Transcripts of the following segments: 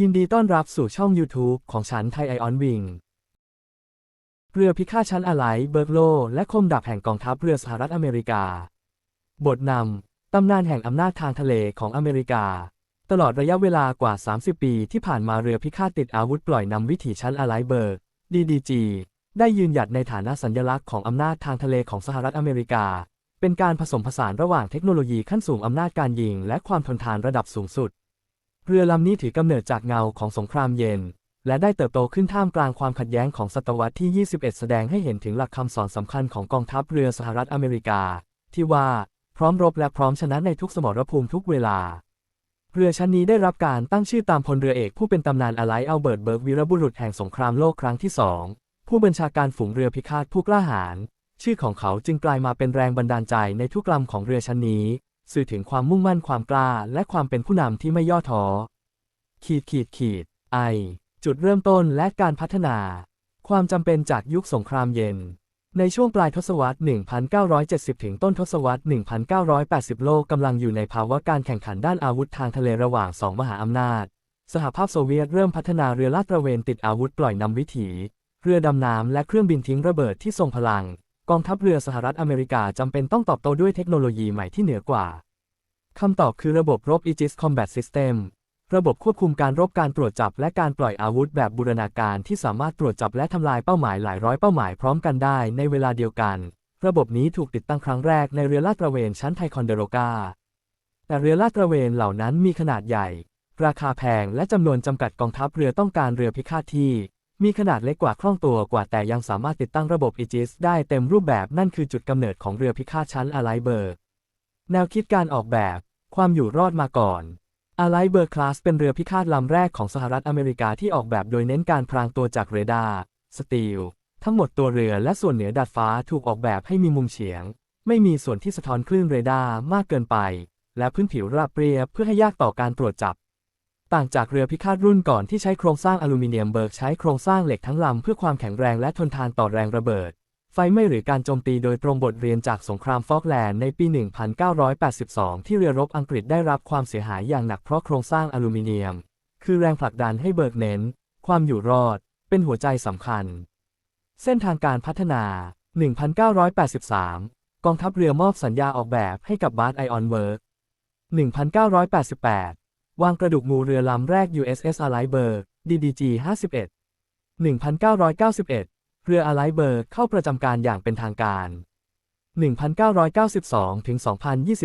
ยินดีต้อนรับสู่ช่อง YouTube ของฉันไทยไอออนวิง เรือพิฆาตชั้นอะไหล่เบิร์กโล และคมดาบแห่งกองทัพเรือสหรัฐอเมริกา บทนำตำนานแห่งอำนาจทางทะเลของอเมริกา ตลอดระยะเวลากว่า 30 ปีที่ผ่านมาเรือพิฆาตติดอาวุธปล่อยนำวิถีชั้นอะไหล่เบิร์ก DDG ได้ยืนหยัดในฐานะสัญลักษณ์ของอำนาจทางทะเลของสหรัฐอเมริกา เป็นการผสมผสานระหว่างเทคโนโลยีขั้นสูงอำนาจการยิง และความทนทานระดับสูงสุด เรือลำนี้ถือกำเนิดจากเงาของสงครามเย็น และได้เติบโตขึ้นท่ามกลางความขัดแย้งของศตวรรษที่ 21 แสดงให้เห็นถึงหลักคำสอนสำคัญของกองทัพเรือสหรัฐอเมริกา ที่ว่าพร้อมรบและพร้อมชนะในทุกสมรภูมิทุกเวลา เรือชั้นนี้ได้รับการตั้งชื่อตามพลเรือเอกผู้เป็นตำนานอไลอัลเบิร์ตเบิร์กวีรบุรุษแห่งสงครามโลกครั้งที่สองผู้บัญชาการฝูงเรือพิฆาตผู้กล้าหาญชื่อของเขาจึงกลายมาเป็นแรงบันดาลใจในทุกลำของเรือชั้นนี้ สื่อถึงความมุ่งมั่นความกล้า และความเป็นผู้นำที่ไม่ย่อท้อ ขีดขีดขีด ไอ จุดเริ่มต้นและการพัฒนา ความจำเป็นจากยุคสงครามเย็น ในช่วงปลายทศวรรษ 1970 ถึงต้นทศวรรษ 1980 โลกกำลังอยู่ในภาวะการแข่งขันด้านอาวุธทางทะเลระหว่างสองมหาอำนาจ สหภาพโซเวียตเริ่มพัฒนาเรือลาดตระเวนติดอาวุธปล่อยนำวิถี เรือดำน้ำและเครื่องบินทิ้งระเบิดที่ทรงพลัง กองทัพเรือสหรัฐอเมริกาจำเป็นต้องตอบโต้ด้วยเทคโนโลยีใหม่ที่เหนือกว่า คำตอบคือระบบรบ Aegis Combat System ระบบควบคุมการรบการตรวจจับและการปล่อยอาวุธแบบบูรณาการที่สามารถตรวจจับและทำลายเป้าหมายหลายร้อยเป้าหมายพร้อมกันได้ในเวลาเดียวกัน ระบบนี้ถูกติดตั้งครั้งแรกในเรือลาดตระเวนชั้นไทคอนเดโรกาแต่เรือลาดตระเวนเหล่านั้นมีขนาดใหญ่ ราคาแพงและจำนวนจำกัดกองทัพเรือต้องการเรือพิฆาตที่ มีขนาดเล็กกว่าคล่องตัวกว่าแต่ยังสามารถติดตั้งระบบอีจิสได้เต็มรูปแบบนั่นคือจุดกำเนิดของเรือพิฆาตชั้นอะไลเบิร์กแนวคิดการออกแบบ ความอยู่รอดมาก่อนอะไลเบิร์กคลาสเป็นเรือพิฆาตลำแรกของสหรัฐอเมริกาที่ออกแบบโดยเน้นการพรางตัวจากเรดาร์สตีลทั้งหมดตัวเรือและส่วนเหนือดาดฟ้าถูกออกแบบให้มีมุมเฉียง ไม่มีส่วนที่สะท้อนคลื่นเรดาร์มากเกินไป และพื้นผิวราบเรียบเพื่อให้ยากต่อการตรวจจับ ต่างจากเรือพิฆาตรุ่นก่อนที่ใช้โครงสร้างอลูมิเนียมเบิร์กใช้โครงสร้างเหล็กทั้งลำเพื่อความแข็งแรงและทนทานต่อแรงระเบิด ไฟไหม้หรือการโจมตีโดยตรงบทเรียนจากสงครามฟอกแลนด์ในปี 1982 ที่เรือรบอังกฤษได้รับความเสียหายอย่างหนักเพราะโครงสร้างอลูมิเนียม คือแรงผลักดันให้เบิร์กเน้น ความอยู่รอด เป็นหัวใจสำคัญ เส้นทางการพัฒนา 1983 กองทัพเรือมอบสัญญาออกแบบให้กับบาร์ไอออนเวิร์ก1988 วางกระดูกงูเรือลำแรก USS a l i b e r g DDG 51 1991 เรือ a l i b e r g เข้าประจำการอย่างเป็นทางการ 1992 ถึง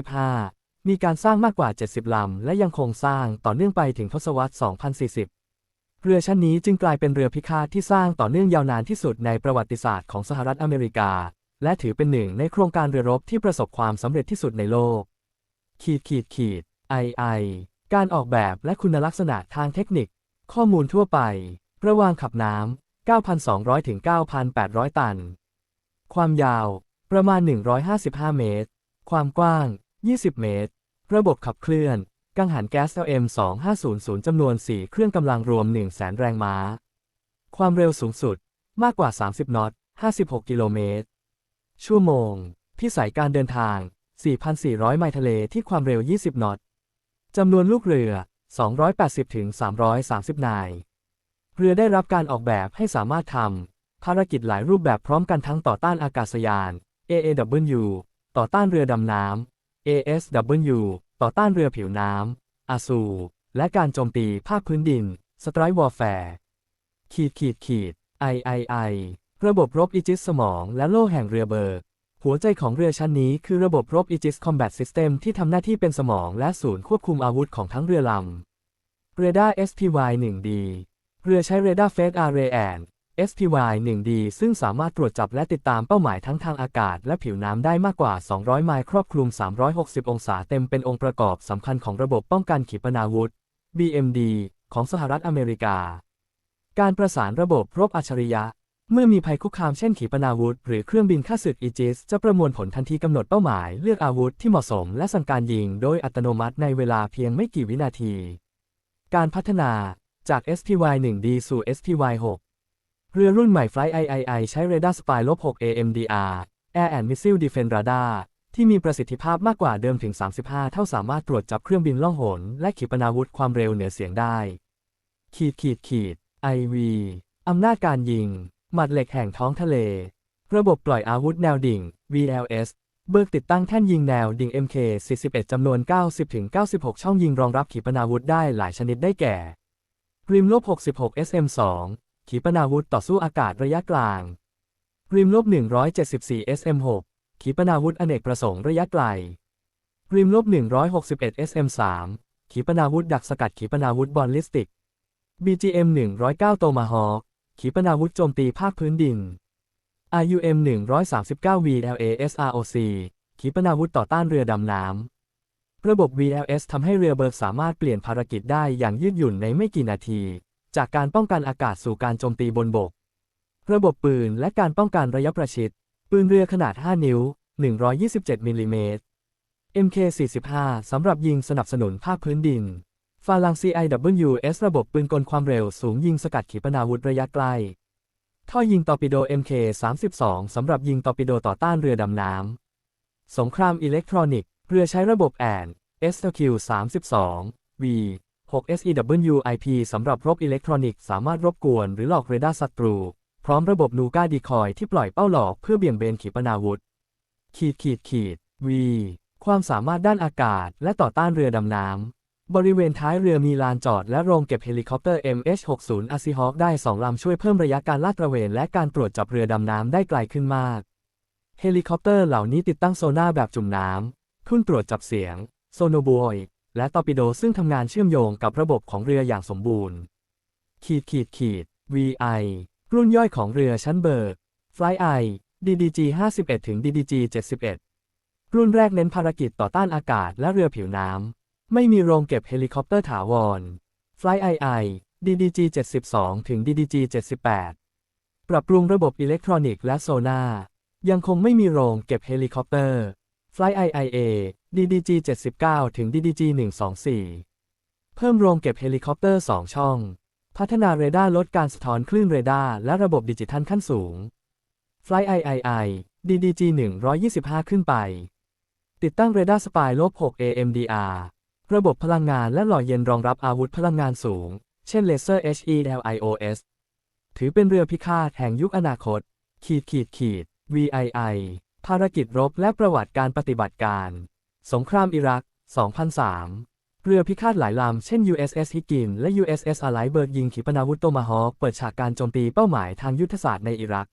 2025 มีการสร้างมากกว่า 70 ลำ และยังคงสร้างต่อเนื่องไปถึงทศวรรษ 2040 เรือชั้นนี้จึงกลายเป็นเรือพิฆาตที่สร้างต่อเนื่องยาวนานที่สุดในประวัติศาสตร์ของสหรัฐอเมริกา และถือเป็นหนึ่งในโครงการเรือรบที่ประสบความสำเร็จที่สุดในโลก ขีดขีดขีด II การออกแบบและคุณลักษณะทางเทคนิค ข้อมูลทั่วไป ระวางขับน้ำ 9,200 ถึง 9,800 ตัน ความยาว ประมาณ 155 เมตร ความกว้าง 20 เมตร ระบบขับเคลื่อน กังหันแก๊ส LM2500 จำนวน 4 เครื่องกำลังรวม 100,000 แรงม้า ความเร็วสูงสุด มากกว่า 30 นอต 56 กิโลเมตร ชั่วโมง พิสัยการเดินทาง 4,400 ไมล์ทะเลที่ความเร็ว 20 นอต จำนวนลูกเรือ 280ถึง330 นาย เรือได้รับการออกแบบให้สามารถทำภารกิจหลายรูปแบบพร้อมกันทั้งต่อต้านอากาศยาน AAW ต่อต้านเรือดำน้ำ ASW ต่อต้านเรือผิวน้ำ ASU และการโจมตีภาคพื้นดิน Strike Warfare ขีดขีดขีด III ระบบรบอีจิสสมองและโล่แห่งเรือเบิร์ก หัวใจของเรือชั้นนี้คือระบบรบ Aegis Combat System ที่ทำหน้าที่เป็นสมองและศูนย์ควบคุมอาวุธของทั้งเรือลำเรดาร์ SPY-1D เรือใช้เรดาร์ Phase Array and SPY-1D ซึ่งสามารถตรวจจับและติดตามเป้าหมายทั้งทางอากาศและผิวน้ำได้มากกว่า 200 ไมล์ครอบคลุม 360 องศาเต็มเป็นองค์ประกอบสำคัญของระบบป้องกันขีปนาวุธ BMD ของสหรัฐอเมริกา การประสานระบบรบอัจฉริยะ เมื่อมีภัยคุกคามเช่นขีปนาวุธ หรือเครื่องบินฆ่าศึกอีจิสจะประมวลผลทันทีกำหนดเป้าหมาย เลือกอาวุธที่เหมาะสม และสั่งการยิงโดยอัตโนมัติในเวลาเพียงไม่กี่วินาที การพัฒนาจาก SPY-1D สู่ SPY-6 เรือรุ่นใหม่ Fly III ใช้เรดาร์ Spy 6 AMDR Air and Missile Defense Radar ที่มีประสิทธิภาพมากกว่าเดิมถึง 35 เท่าสามารถตรวจจับเครื่องบินล่องหน และขีปนาวุธความเร็วเหนือเสียงได้ ขีดขีดขีด IV อำนาจการยิง หมัดเหล็กแห่งท้องทะเล ระบบปล่อยอาวุธแนวดิ่ง VLS เบิกติดตั้งแท่นยิงแนวดิ่ง MK41 จำนวน 90-96 ช่องยิงรองรับขีปนาวุธได้หลายชนิดได้แก่ ริมลบ 66 SM2 ขีปนาวุธต่อสู้อากาศระยะกลาง ริมลบ 174 SM6 ขีปนาวุธอเนกประสงค์ระยะไกล ริมลบ 161 SM3 ขีปนาวุธดักสกัดขีปนาวุธบอลลิสติก BGM 109 โตมาฮอค ขีปนาวุธโจมตีภาคพื้นดิน RUM 139 VLASROC ขีปนาวุธต่อต้านเรือดำน้ำ ระบบ VLS ทำให้เรือเบิร์กสามารถเปลี่ยนภารกิจได้อย่างยืดหยุ่นในไม่กี่นาที จากการป้องกันอากาศสู่การโจมตีบนบก ระบบปืนและการป้องกันระยะประชิด ปืนเรือขนาด 5 นิ้ว 127มิลลิเมตร MK45 สำหรับยิงสนับสนุนภาคพื้นดิน ฟาลัง CIWS ระบบปืนกลความเร็วสูงยิงสกัดขีปนาวุธระยะไกล ท่อยิงตอร์ปิโด MK32 สำหรับยิงตอร์ปิโดต่อต้านเรือดำน้ำ สงครามอิเล็กทรอนิกส์ เรือใช้ระบบแอน SQ32 V 6 SEWIP สำหรับรบอิเล็กทรอนิกส์สามารถรบกวนหรือหลอกเรดาร์ศัตรู พร้อมระบบนูกาดีคอยที่ปล่อยเป้าหลอกเพื่อเบี่ยงเบนขีปนาวุธ ขีดขีดขีด V ความสามารถด้านอากาศและต่อต้านเรือดำน้ำ บริเวณท้ายเรือมีลานจอดและโรงเก็บเฮลิคอปเตอร์ MH60 a s i h a w k ได้สองลำช่วยเพิ่มระยะการลาดตระเวน และการตรวจจับเรือดำน้ำได้ไกลขึ้นมาก เฮลิคอปเตอร์เหล่านี้ติดตั้งโซน่าแบบจุ่มน้ำทุ่นตรวจจับเสียง โซโนบอย และตอร์ปิโดซึ่งทำงานเชื่อมโยงกับระบบของเรืออย่างสมบูรณ์ ขีดขีดขีด VI รุ่นย่อยของเรือชั้นเบิร์ก Fly I DDG 51ถึง DDG 71 รุ่นแรกเน้นภารกิจต่อต้านอากาศและเรือผิวน้ำ ไม่มีโรงเก็บเฮลิคอปเตอร์ถาวร Fly II DDG 72 ถึง DDG 78 ปรับปรุงระบบอิเล็กทรอนิกส์และโซนายังคงไม่มีโรงเก็บเฮลิคอปเตอร์ Fly IIA DDG 79 ถึง DDG 124 เพิ่มโรงเก็บเฮลิคอปเตอร์ 2 ช่อง พัฒนาเรดาร์ลดการสะท้อนคลื่นเรดาร์และระบบดิจิทัลขั้นสูง Fly III DDG 125 ขึ้นไป ติดตั้งเรดาร์สปายลบ6 AMDR ระบบพลังงานและหล่อเย็นรองรับอาวุธพลังงานสูง เช่นเลเซอร์ HELIOS ถือเป็นเรือพิฆาตแห่งยุคอนาคต ขีดขีดขีด VII ภารกิจรบและประวัติการปฏิบัติการ สงครามอิรัก 2003 เรือพิฆาตหลายลำ เช่น USS Higgin และ USS a l i b e r g ยิงขีปนาวุธโตมาฮอคเปิดฉากการโจมตีเป้าหมายทางยุทธศาสตร์ในอิรัก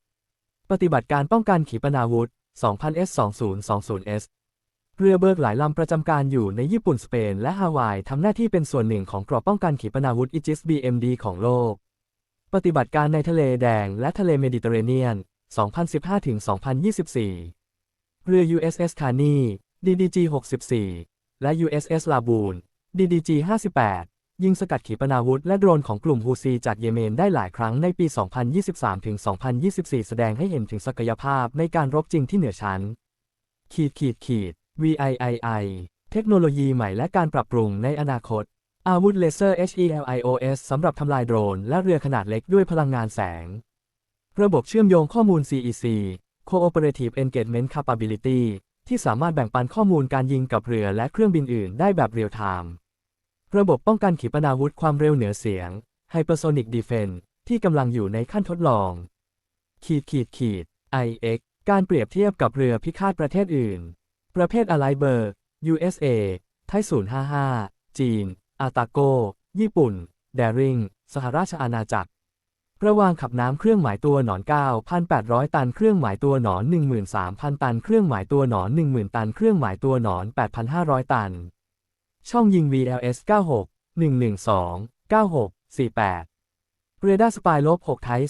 ปฏิบัติการป้องกันขีปนาวุธ 2000S 2020S เรือเบิกหลายลำประจำการอยู่ในญี่ปุ่นสเปน และฮาวายทำหน้าที่เป็นส่วนหนึ่งของกรอบป้องกันขีปนาวุธอิจิส BMD ของโลก ปฏิบัติการในทะเลแดงและทะเลเมดิเตอร์เรเนียน 2015-2024 เรือ USS c a r n e DDG 64 และ USS Laboon DDG 58 ยิงสกัดขีปนาวุธและโดรนของกลุ่มฮูซีจากเยเมนได้หลายครั้งในปี 2023-2024 แสดงให้เห็นถึงศักยภาพในการรบจริงที่เหนือชั้น ขีดขีดขีด VIII เทคโนโลยีใหม่และการปรับปรุงในอนาคต อาวุธเลเซอร์ HELIOS สำหรับทำลายโดรน และเรือขนาดเล็กด้วยพลังงานแสง ระบบเชื่อมโยงข้อมูล CEC Cooperative Engagement Capability ที่สามารถแบ่งปันข้อมูลการยิงกับเรือและเครื่องบินอื่นได้แบบเรียลไทม์ ระบบป้องกันขีปนาวุธความเร็วเหนือเสียง Hypersonic Defense ที่กำลังอยู่ในขั้นทดลอง ขีดขีดขีด IX การเปรียบเทียบกับเรือพิฆาตประเทศอื่น ประเภทอะไรเบอร์ USA ไทย055 จีน อาตาโก ญี่ปุ่น แดริง สหราชอาณาจักร ระวางขับน้ำเครื่องหมายตัวหนอน 9,800 ตัน เครื่องหมายตัวหนอน 13,000 ตัน เครื่องหมายตัวหนอน 10,000 ตัน เครื่องหมายตัวหนอน 8,500 ตัน ช่องยิง VLS 96 112 96 48เรดาร์สปายลบ6ไทย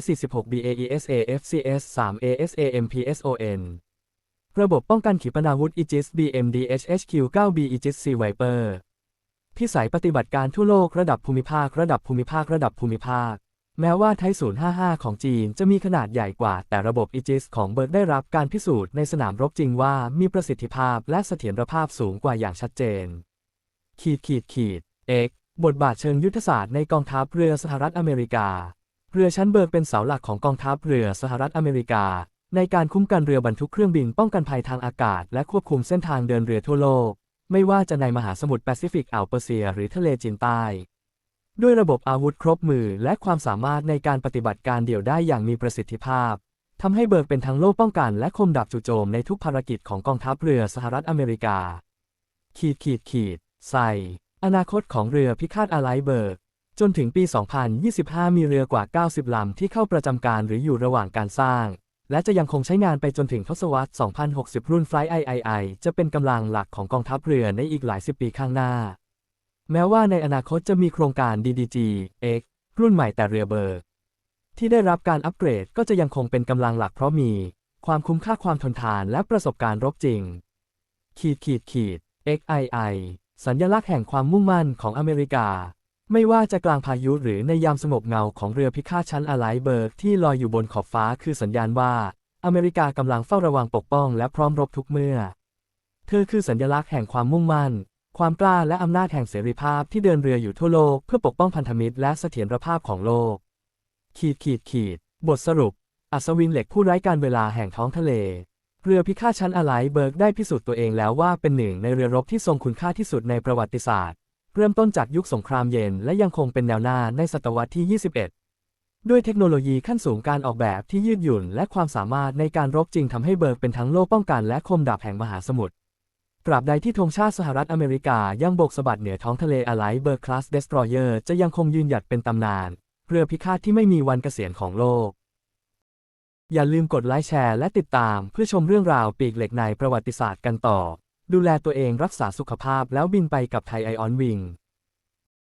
346 BAESA FCS 3 ASA MPSON ระบบป้องกันขีปนาวุธ Aegis BMD HHQ 9B Aegis Sea Viper พิสัยปฏิบัติการทั่วโลกระดับภูมิภาค ระดับภูมิภาค ระดับภูมิภาค แม้ว่าไทย055 ของจีนจะมีขนาดใหญ่กว่า แต่ระบบ Aegis ของเบิร์กได้รับการพิสูจน์ในสนามรบจริงว่ามีประสิทธิภาพและเสถียรภาพสูงกว่าอย่างชัดเจน ขีดขีดขีด X บทบาทเชิงยุทธศาสตร์ในกองทัพเรือสหรัฐอเมริกา เรือชั้นเบิร์กเป็นเสาหลักของกองทัพเรือสหรัฐอเมริกา ในการคุ้มกันเรือบรรทุกเครื่องบินป้องกันภัยทางอากาศ และควบคุมเส้นทางเดินเรือทั่วโลก ไม่ว่าจะในมหาสมุทรแปซิฟิกอ่าวเปอร์เซีย หรือทะเลจีนใต้ ด้วยระบบอาวุธครบมือและความสามารถในการปฏิบัติการเดี่ยวได้อย่างมีประสิทธิภาพทำให้เบิร์กเป็นทั้งโล่ป้องกันและคมดาบจู่โจมในทุกภารกิจของกองทัพเรือสหรัฐอเมริกา ขีดขีดขีดใส่อนาคตของเรือพิฆาตอาไลเบิร์ก จนถึงปี 2025 มีเรือกว่า 90 ลำที่เข้าประจำการหรืออยู่ระหว่างการสร้าง และจะยังคงใช้งานไปจนถึงทศวรรษ 2060 รุ่น Flight III จะเป็นกำลังหลักของกองทัพเรือในอีกหลายสิบปีข้างหน้า แม้ว่าในอนาคตจะมีโครงการ DDG X รุ่นใหม่แต่เรือเบิร์กที่ได้รับการอัปเกรดก็จะยังคงเป็นกำลังหลักเพราะมี ความคุ้มค่าความทนทานและประสบการณ์รบจริง ขีดขีดขีด XII สัญลักษณ์แห่งความมุ่งมั่นของอเมริกา ไม่ว่าจะกลางพายุหรือในยามสงบเงาของเรือพิฆาตชั้นอะไลเบิร์กที่ลอยอยู่บนขอบฟ้าคือสัญญาณว่า อเมริกากำลังเฝ้าระวังปกป้องและพร้อมรบทุกเมื่อ เธอคือสัญลักษณ์แห่งความมุ่งมั่น ความกล้าและอำนาจแห่งเสรีภาพที่เดินเรืออยู่ทั่วโลกเพื่อปกป้องพันธมิตรและเสถียรภาพของโลก ขีดขีดขีด บทสรุป อัศวินเหล็กผู้ไร้การเวลาแห่งท้องทะเล เรือพิฆาตชั้นอะไลเบิร์กได้พิสูจน์ตัวเองแล้วว่าเป็นหนึ่งในเรือรบที่ทรงคุณค่าที่สุดในประวัติศาสตร์ เริ่มต้นจากยุคสงครามเย็นและยังคงเป็นแนวหน้าในศตวรรษที่ 21 ด้วยเทคโนโลยีขั้นสูงการออกแบบที่ยืดหยุ่น และความสามารถในการรบจริงทำให้เบิร์กเป็นทั้งโล่ป้องกันและคมดาบแห่งมหาสมุทรตราบใดที่ธงชาติสหรัฐอเมริกายังโบกสะบัดเหนือท้องทะเลอะไลเบิร์กคลาสเดสตรอยเออร์จะยังคงยืนหยัดเป็นตำนาน เรือพิฆาตที่ไม่มีวันเกษียณของโลก อย่าลืมกดไลค์แชร์และติดตามเพื่อชมเรื่องราวปีกเหล็กในประวัติศาสตร์กันต่อ ดูแลตัวเองรักษาสุขภาพแล้วบินไปกับไทยไอออนวิง